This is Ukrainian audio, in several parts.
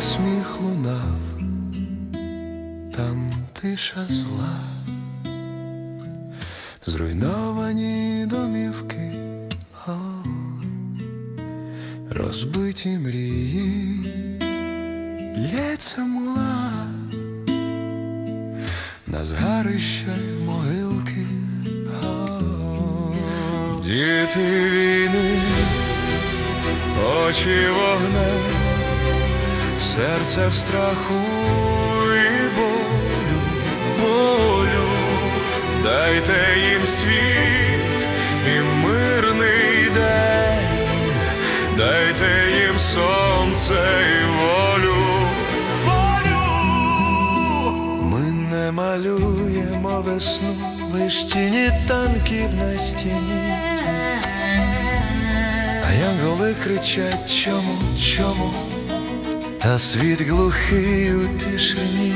сміх лунав, там тиша зла, зруйновані домівки, о, розбиті мрії, лється мла, на згарища могилки, о, діти війни, очі вогнем серце в страху і болю, болю, дайте їм світ і мирний день, дайте їм сонце і волю, волю. Ми не малюємо весну, лиш тіні танків на стіні. А янголи кричать чому, чому? Та світ глухий у тишині.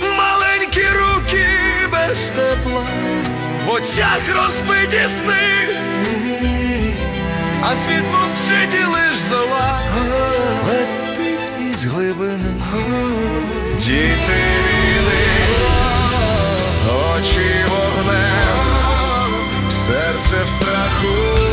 Маленькі руки без тепла, в очах розбиті сни, а світ мовчить і лиш зола летить із глибини. Діти війни, очі вогнем, серце в страху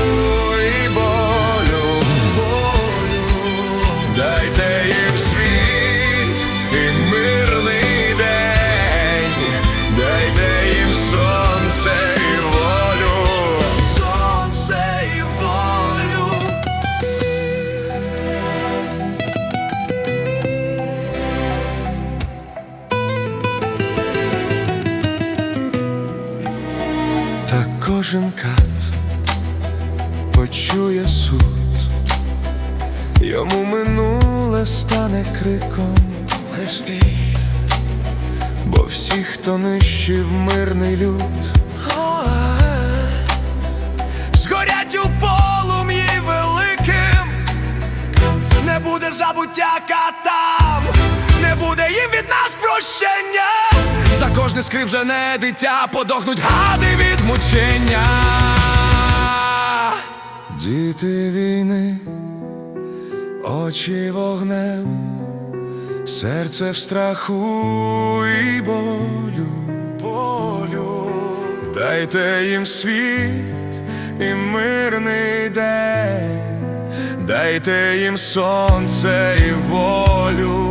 кожен кат почує суд, йому минуле стане криком. Бо всі, хто нищив мирний люд, згорять у полум'ї За кожне скривджене дитя подохнуть гади від мучення. Діти війни, очі вогнем, серце в страху і болю, болю. Дайте їм світ і мирний день, дайте їм сонце і волю.